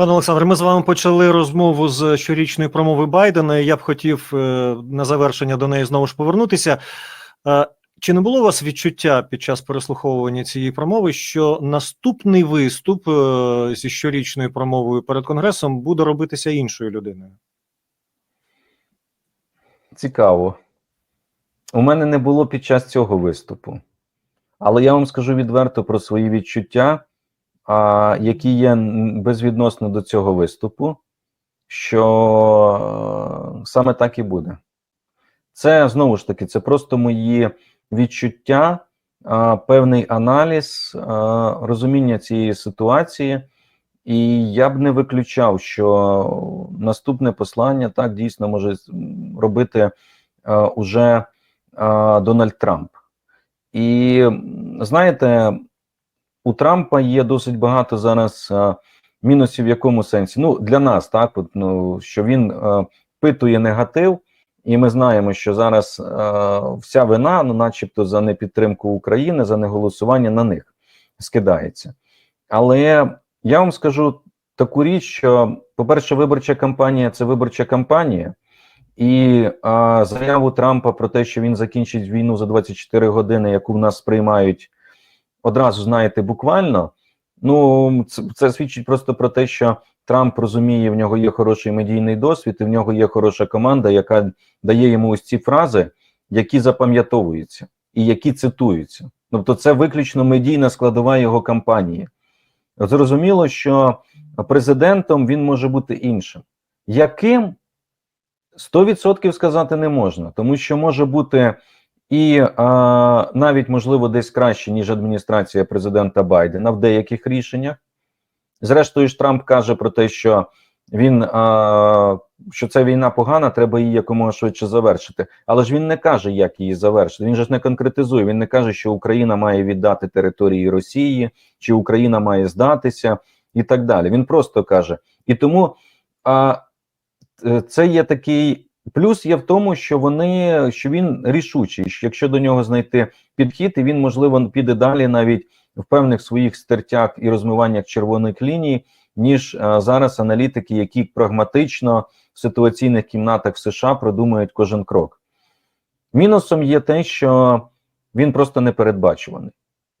Пане Олександре, ми з вами почали розмову з щорічної промови Байдена. Я б хотів е, на завершення до неї знову ж повернутися. Е, Чи не було у вас відчуття під час переслуховування цієї промови, що наступний виступ е, зі щорічною промовою перед конгресом буде робитися іншою людиною? Цікаво. У мене не було під час цього виступу. Але я вам скажу відверто про свої відчуття, які є безвідносно до цього виступу, що е, саме так і буде. Це знову ж таки, це просто мої відчуття, певний аналіз, а, розуміння цієї ситуації. І я б не виключав, що наступне послання так дійсно може робити е, уже е, Дональд Трамп. І знаєте, у Трампа є досить багато зараз е, мінусів в якому сенсі? Ну, для нас, так, от, ну, що він е, питує негатив, і ми знаємо, що зараз е, вся вина, ну, начебто, за непідтримку України, за неголосування на них скидається. Але я вам скажу таку річ, що, по-перше, виборча кампанія це виборча кампанія, і а, заяву Трампа про те, що він закінчить війну за 24 години, яку в нас сприймають одразу, знаєте, буквально. Ну, це, це свідчить просто про те, що Трамп розуміє, в нього є хороший медійний досвід, і в нього є хороша команда, яка дає йому ось ці фрази, які запам'ятовуються і які цитуються. Тобто, це виключно медійна складова його кампанії. Зрозуміло, що президентом він може бути іншим. Яким 100% сказати не можна, тому що може бути і а, навіть можливо десь краще, ніж адміністрація президента Байдена в деяких рішеннях. Зрештою, ж Трамп каже про те, що він а, що ця війна погана, треба її якомога швидше завершити. Але ж він не каже, як її завершити. Він же ж не конкретизує. Він не каже, що Україна має віддати території Росії, чи Україна має здатися, і так далі. Він просто каже. І тому а, е, це є такий. Плюс є в тому, що вони що він рішучий, що якщо до нього знайти підхід, і він можливо піде далі навіть в певних своїх стертях і розмиваннях червоних ліній, ніж а, зараз аналітики, які прагматично в ситуаційних кімнатах в США продумують кожен крок. Мінусом є те, що він просто непередбачуваний.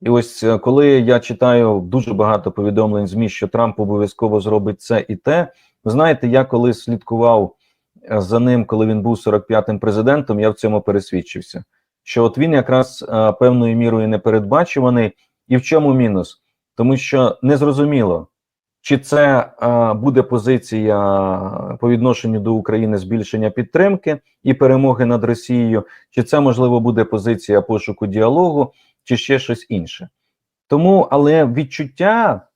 І ось е, коли я читаю дуже багато повідомлень ЗМІ, що Трамп обов'язково зробить це і те, ви знаєте, я коли слідкував е, за ним, коли він був 45-м президентом, я в цьому пересвідчився. Що от він якраз а, певною мірою непередбачуваний, і в чому мінус? Тому що незрозуміло, чи це а, буде позиція по відношенню до України збільшення підтримки і перемоги над Росією, чи це можливо буде позиція пошуку діалогу, чи ще щось інше. Тому, але відчуття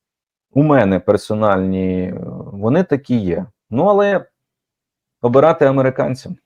у мене персональні, е, вони такі є. Ну але обирати американцям.